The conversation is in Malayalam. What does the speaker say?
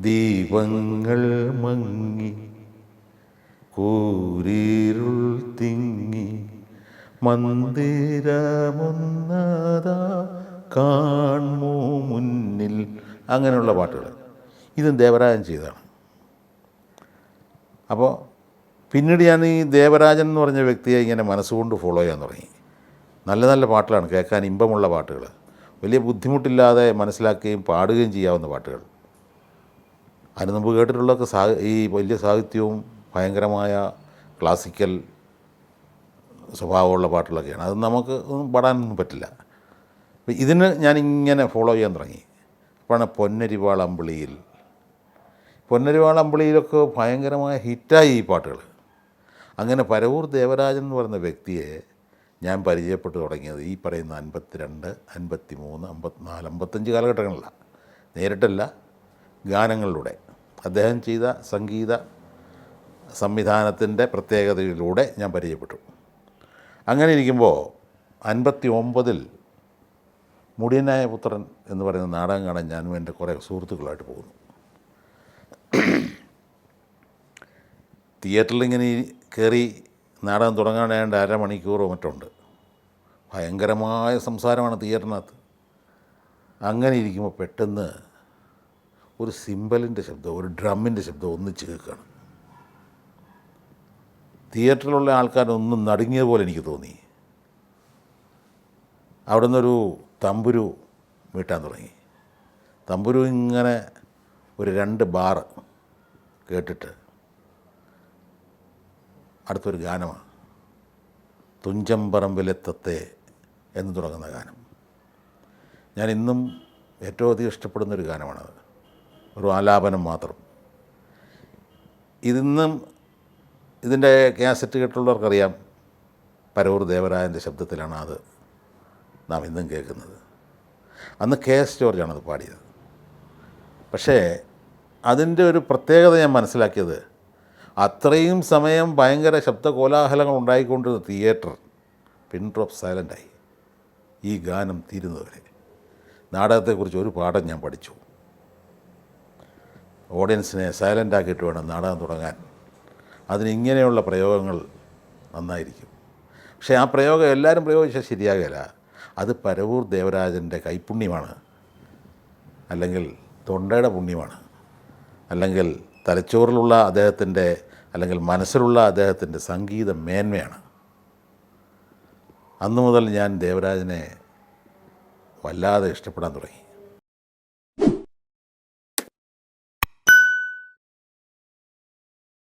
ദീപങ്ങൾ മങ്ങി കൂരിരുൾ തിങ്ങി മന്ദിരമൊന്നതാ കാൺമോ മുന്നിൽ? അങ്ങനെയുള്ള പാട്ടുകൾ. ഇതും ദേവരാജൻ ചെയ്തതാണ്. അപ്പോൾ പിന്നീട് ഞാൻ ഈ ദേവരാജൻ എന്ന് പറഞ്ഞ വ്യക്തിയെ ഇങ്ങനെ മനസ്സുകൊണ്ട് ഫോളോ ചെയ്യാൻ തുടങ്ങി. നല്ല നല്ല പാട്ടുകളാണ് കേൾക്കാൻ ഇമ്പമുള്ള പാട്ടുകൾ. വലിയ ബുദ്ധിമുട്ടില്ലാതെ മനസ്സിലാക്കുകയും പാടുകയും ചെയ്യാവുന്ന പാട്ടുകൾ. അതിന് മുമ്പ് കേട്ടിട്ടുള്ളതൊക്കെ സാ ഈ വലിയ സാഹിത്യവും ഭയങ്കരമായ ക്ലാസിക്കൽ സ്വഭാവമുള്ള പാട്ടുകളൊക്കെയാണ്. അത് നമുക്ക് ഒന്നും പാടാനൊന്നും പറ്റില്ല. ഇതിന് ഞാനിങ്ങനെ ഫോളോ ചെയ്യാൻ തുടങ്ങി. അപ്പോഴാണ് പൊന്നരിവാൾ അമ്പിളിയിലൊക്കെ ഭയങ്കരമായ ഹിറ്റായി ഈ പാട്ടുകൾ അങ്ങനെ പരവൂർ ദേവരാജൻ എന്ന് പറയുന്ന വ്യക്തിയെ ഞാൻ പരിചയപ്പെട്ടു തുടങ്ങിയത് ഈ പറയുന്ന അൻപത്തിരണ്ട് അൻപത്തി മൂന്ന് അമ്പത്തിനാല് അമ്പത്തഞ്ച് കാലഘട്ടങ്ങളിലാണ് നേരിട്ടല്ല ഗാനങ്ങളിലൂടെ. അദ്ദേഹം ചെയ്ത സംഗീത സംവിധാനത്തിന്റെ പ്രത്യേകതയിലൂടെ ഞാൻ പരിചയപ്പെട്ടു. അങ്ങനെ ഇരിക്കുമ്പോൾ അൻപത്തി ഒമ്പതിൽ മുടിയനായ പുത്രൻ എന്ന് പറയുന്ന നാടകം കാണാൻ ഞാനും എന്റെ കുറേ സുഹൃത്തുക്കളായിട്ട് പോകുന്നു. തിയേറ്ററിൽ ഇങ്ങനെ കയറി നാടകം തുടങ്ങാനായിട്ട് അരമണിക്കൂറോ മറ്റുണ്ട് ഭയങ്കരമായ സംസാരമാണ് തിയേറ്ററിനകത്ത്. അങ്ങനെ ഇരിക്കുമ്പോൾ പെട്ടെന്ന് ഒരു സിമ്പലിന്റെ ശബ്ദം ഒരു ഡ്രമ്മിന്റെ ശബ്ദം ഒന്നിച്ച് കേൾക്കുകയാണ് തിയേറ്ററിലുള്ള ആൾക്കാരൊന്നും നടുങ്ങിയ പോലെ എനിക്ക് തോന്നി. അവിടെ നിന്നൊരു തമ്പുരു വീട്ടാൻ തുടങ്ങി. തമ്പുരു ഇങ്ങനെ ഒരു രണ്ട് ബാർ കേട്ടിട്ട് അടുത്തൊരു ഗാനമാണ് തുഞ്ചമ്പറമ്പിലെത്തത്തെ എന്ന് തുടങ്ങുന്ന ഗാനം. ഞാൻ ഇന്നും ഏറ്റവും അധികം ഇഷ്ടപ്പെടുന്നൊരു ഗാനമാണത്. ഒരു ആലാപനം മാത്രം. ഇതിന്നും ഇതിന്റെ കാസറ്റ് കേട്ടുള്ളവർക്കറിയാം പരവൂർ ദേവരായന്റെ ശബ്ദത്തിലാണ് അത് നാം ഇന്നും കേൾക്കുന്നത്. അന്ന് കെ എസ് ജോർജാണ് അത് പാടിയത്. പക്ഷേ അതിന്റെ ഒരു പ്രത്യേകത ഞാൻ മനസ്സിലാക്കിയത് അത്രയും സമയം ഭയങ്കര ശബ്ദ കോലാഹലങ്ങൾ ഉണ്ടായിക്കൊണ്ടിരുന്ന തിയേറ്റർ പിൻ ഡ്രോപ്പ് സൈലന്റായി. ഈ ഗാനം തീരുന്നവരെ നാടകത്തെക്കുറിച്ച് ഒരു പാഠം ഞാൻ പഠിച്ചു. ഓഡിയൻസിനെ സൈലന്റ് ആക്കിയിട്ട് വേണം നാടകം തുടങ്ങാൻ. അതിന് ഇങ്ങനെയുള്ള പ്രയോഗങ്ങൾ നന്നായിരിക്കും. പക്ഷേ ആ പ്രയോഗം എല്ലാവരും പ്രയോഗിച്ചാൽ ശരിയാകില്ല അത് പരവൂർ ദേവരാജന്റെ കൈപ്പുണ്യമാണ് അല്ലെങ്കിൽ തൊണ്ടയുടെ പുണ്യമാണ്. അല്ലെങ്കിൽ തലച്ചോറിലുള്ള അദ്ദേഹത്തിന്റെ അല്ലെങ്കിൽ മനസ്സിലുള്ള അദ്ദേഹത്തിന്റെ സംഗീത മേന്മയാണ്. അന്നു മുതൽ ഞാൻ ദേവരാജനെ വല്ലാതെ ഇഷ്ടപ്പെടാൻ തുടങ്ങി.